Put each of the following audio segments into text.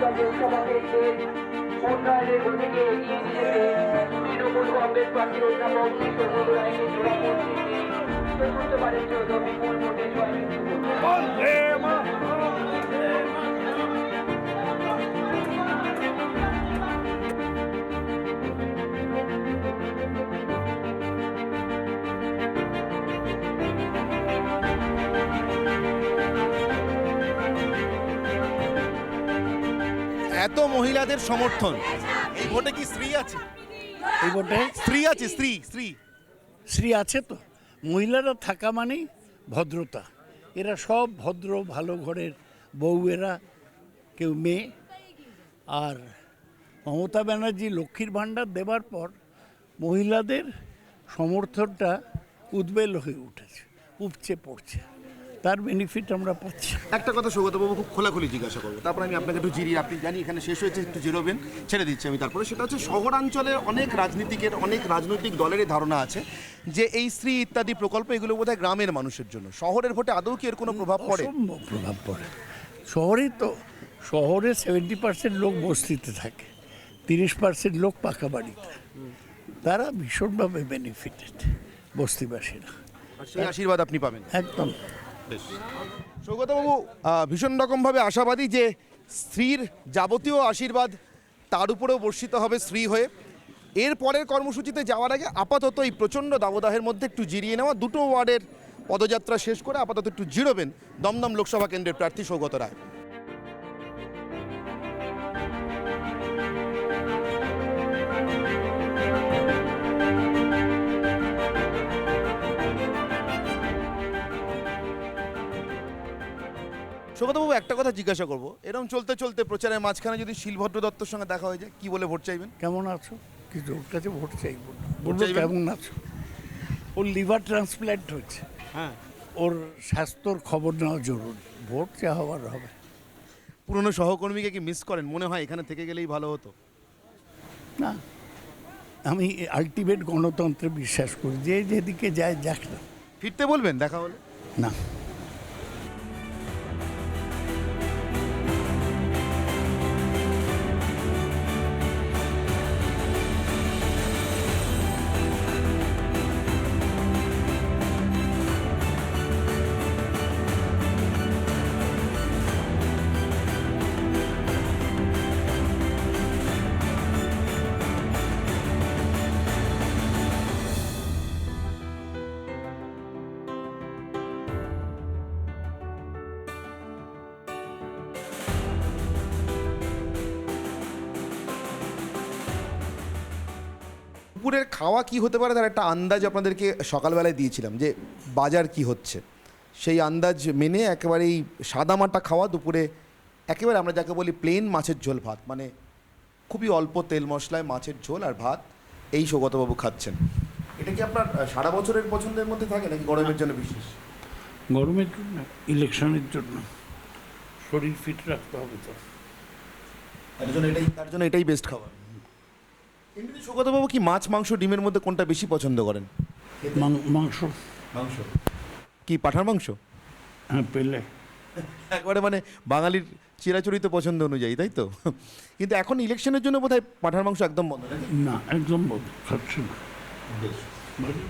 লোকসভা কেন্দ্রে উন্নয়নের গতিকে এগিয়ে নিয়ে যেতে বিপুল ভোটে জয়যুক্ত এত মহিলাদের সমর্থন। এই ভোটে কি স্ত্রী আছে? এই ভোটে স্ত্রী আছে স্ত্রী স্ত্রী। স্ত্রী আছে তো। মহিলারা থাকা মানেই ভদ্রতা। এরা সব ভদ্র ভালো ঘরের বউয়েরা কেউ মেয়ে। আর মমতা ব্যানার্জি লক্ষ্মীর ভাণ্ডার দেবার পর মহিলাদের সমর্থনটা উদ্বেল হয়ে উঠেছে উপচে পড়ছে। তার বেনিফিট আমরা পাচ্ছি। একটা কথা সৌগতবাবু খুব খোলাখুলি জিজ্ঞাসা করব। তারপরে আমি আপনাকে একটু জিরিয়ে আপনি জানি এখানে শেষ হয়েছে একটু জিরোবেন ছেড়ে দিচ্ছি আমি তারপরে। সেটা হচ্ছে শহরাঞ্চলের অনেক রাজনীতিকের অনেক রাজনৈতিক দলেরই ধারণা আছে যে এই স্ত্রী ইত্যাদি প্রকল্প এগুলো বোধহয় গ্রামের মানুষের জন্য। শহরের ভোটে আদৌ কি এর কোনো প্রভাব পড়ে? প্রভাব পড়ে। শহরে তো শহরে সেভেন্টি পার্সেন্ট লোক বস্তিতে থাকে তিরিশ পার্সেন্ট লোক পাকা বাড়িতে। তারা ভীষণভাবে বেনিফিটেড বস্তিবাসীরা। সেই আশীর্বাদ আপনি পাবেন। একদম। সৌগতবাবু ভীষণ রকমভাবে আশাবাদী যে স্ত্রীর যাবতীয় আশীর্বাদ তার উপরেও বর্ষিত হবে স্ত্রী হয়ে। এর পরের কর্মসূচিতে যাওয়ার আগে আপাতত এই প্রচণ্ড দাবদাহের মধ্যে একটু জিরিয়ে নেওয়া, দুটো ওয়ার্ডের পদযাত্রা শেষ করে আপাতত একটু জিরোবেন দমদম লোকসভা কেন্দ্রের প্রার্থী সৌগত রায়। সৌগতবাবু একটা কথা জিজ্ঞাসা করব। এরকম চলতে চলতে প্রচারের মাঝখানে যদি শিলভদ্র দত্তর সঙ্গে দেখা হয়ে যায় কি বলে ভোট চাইবেন? কেমন আছো? কিছু ওর কাছে ভোট চাইব না। বলব চাইবেন? কেমন আছো? ওর লিভার ট্রান্সপ্ল্যান্ট হয়েছে। হ্যাঁ। ওর স্বাস্থ্যর খবর নেওয়া জরুরি। ভোট যা হওয়ার হবে। পুরনো সহকর্মীকে কি মিস করেন? মনে হয় এখানে থেকে গেলেই ভালো হতো। না। আমি আলটিমেট গণতন্ত্রে বিশ্বাস করি। যে যেদিকে যায় যাক না। ফিরতে বলবেন? দেখা হলে? না। দুপুরের খাওয়া কি হতে পারে? তার একটা আন্দাজ আপনাদেরকে সকালবেলায় দিয়েছিলাম যে বাজার কি হচ্ছে। সেই আন্দাজ মেনে একেবারেই সাদামাটা খাওয়া দুপুরে একেবারে আমরা যাকে বলি প্লেন মাছের ঝোল ভাত। মানে খুবই অল্প তেল মশলায় মাছের ঝোল আর ভাত এই সৌগতবাবু খাচ্ছেন। এটা কি আপনার সারা বছরের পছন্দের মধ্যে থাকে নাকি গরমের জন্য বিশেষ? গরমের জন্য ইলেকশনের জন্য। শরীর ফিট রাখতে হবে তো। তার জন্য এটাই তার জন্য এটাই বেস্ট খাবার। এমনিতে সৌগতবাবু কি মাছ মাংস ডিমের মধ্যে কোনটা বেশি পছন্দ করেন? মাংস। মাংস। কি পাঠার মাংস? হ্যাঁ পেলে। একবারে মানে বাঙালির চিরাচরিত পছন্দ অনুযায়ী তাই তো? কিন্তু এখন ইলেকশনের জন্য বোধহয় পাঠার মাংস একদম বন্ধ না একদম বন্ধ খাচ্ছি না।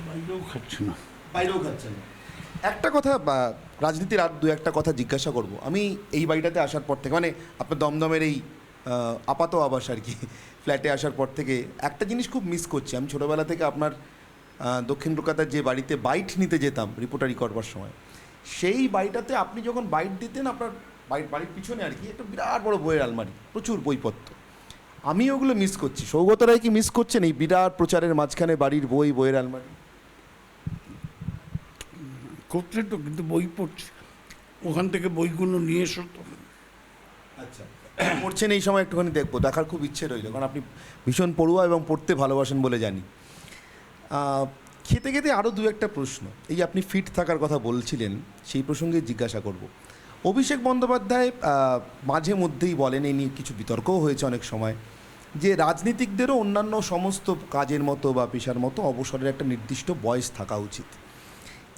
বাইরেও খাচ্ছি না। বাইরেও খাচ্ছেন একটা কথা রাজনীতির আর দু একটা কথা জিজ্ঞাসা করব। আমি এই বাড়িটাতে আসার পর থেকে মানে আপনার দমদমের এই আপাত আবাস আর কি ফ্ল্যাটে আসার পর থেকে। একটা জিনিস খুব মিস করছি আমি ছোটোবেলা থেকে আপনার দক্ষিণ কলকাতার যে বাড়িতে বাইট নিতে যেতাম রিপোর্টারি করবার সময়। সেই বাড়িটাতে আপনি যখন বাইট দিতেন আপনার বাড়ির বাড়ির পিছনে আর কি একটা বিরাট বড় বইয়ের আলমারি প্রচুর বইপত্র। আমি ওগুলো মিস করছি। সৌগত রায় কি মিস করছেন এই বিরাট প্রচারের মাঝখানে বাড়ির বই বইয়ের আলমারি? করছে তো কিন্তু বই পড়ছে। ওখান থেকে বইগুলো নিয়ে এসো তো। আচ্ছা। পড়ছেন এই সময় একটুখানি দেখব, দেখার খুব ইচ্ছে রইল, কারণ আপনি ভীষণ পড়ুয়া এবং পড়তে ভালোবাসেন বলে জানি। খেতে খেতে আরও দু একটা প্রশ্ন, এই আপনি ফিট থাকার কথা বলছিলেন, সেই প্রসঙ্গে জিজ্ঞাসা করব। অভিষেক বন্দ্যোপাধ্যায় মাঝে মধ্যেই বলেন, এই নিয়ে কিছু বিতর্কও হয়েছে অনেক সময়, যে রাজনীতিকদেরও অন্যান্য সমস্ত কাজের মতো বা পেশার মতো অবসরের একটা নির্দিষ্ট বয়স থাকা উচিত।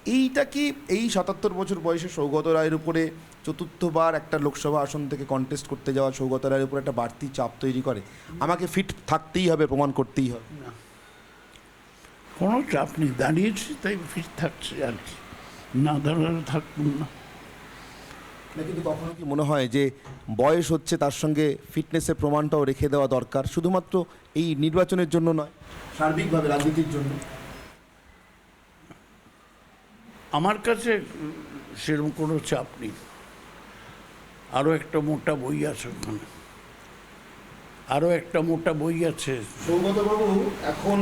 এইটা কি এই সাতাত্তর বছর বয়সে সৌগত রায়ের উপরে চতুর্থবার একটা লোকসভা আসন থেকে কন্টেস্ট করতে যাওয়া সৌগত রায়ের উপরে একটা বাড়তি চাপ তৈরি করে? আমাকে ফিট থাকতেই হবে প্রমাণ করতেই হবে। কোনো চাপ নেই। দাঁড়িয়েছি তাই ফিট থাকছে আর কি। না দাঁড়ালে না। না কিন্তু কখনো কি মনে হয় যে বয়স হচ্ছে তার সঙ্গে ফিটনেসের প্রমাণটাও রেখে দেওয়া দরকার? শুধুমাত্র এই নির্বাচনের জন্য নয় সার্বিকভাবে রাজনীতির জন্য। আমার কাছে সেরকম কোনো চাপ নেই। আরও একটা মোটা বই আছে ওখানে। আরও একটা মোটা বই আছে। সৌগতবাবু এখন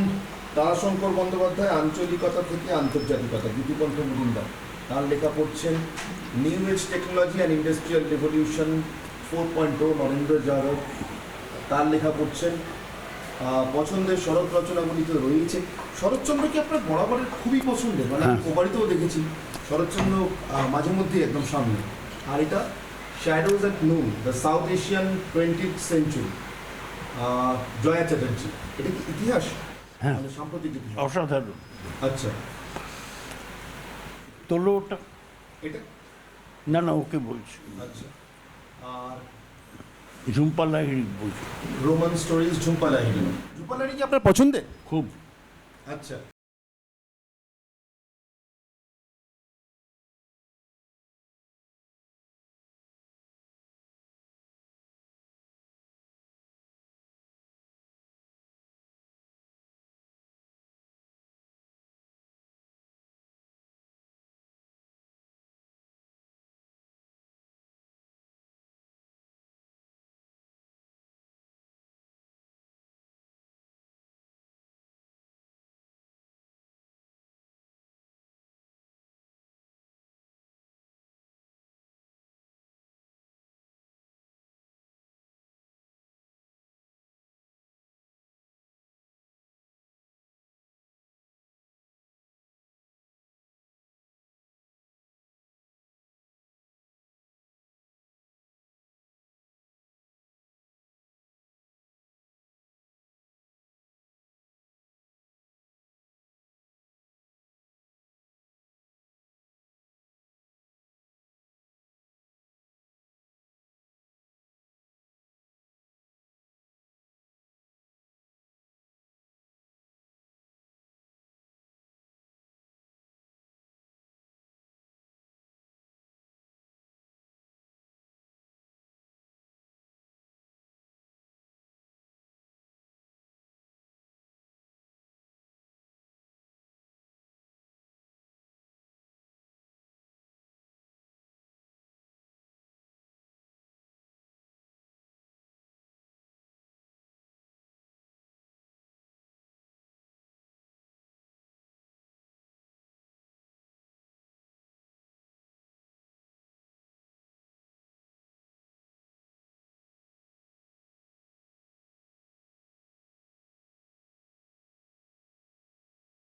তারাশঙ্কর বন্দ্যোপাধ্যায় আঞ্চলিকতা থেকে আন্তর্জাতিকতা দুটিকণ্ঠ মজুমদার। তার লেখা পড়ছেন new age technology and industrial revolution four point o Narendra Yadav. তার লেখা পড়ছেন পছন্দের শরৎ রচনাগুলিতে রয়েছে। শরৎচন্দ্র কি আপনার বরাবরের খুবই পছন্দের? মানে আমি কোবারিতেও দেখেছি। শরৎচন্দ্র মাঝে মধ্যেই একদম সামনে। আর এটা shadows at noon the South Asian twenty century Joya Chatterji. এটা কি ইতিহাস? হ্যাঁ। মানে সাম্প্রতিক অসাধারণ আচ্ছা। তোলো ওটা এটা? না না ওকে বলছি। আচ্ছা। আর ঝুম্পা লাহিড়ি বই রোমান স্টোরিজ ঝুম্পা লাহিড়ি ঝুম্পা লাহিড়ি কি আপনার পছন্দের? খুব। আচ্ছা।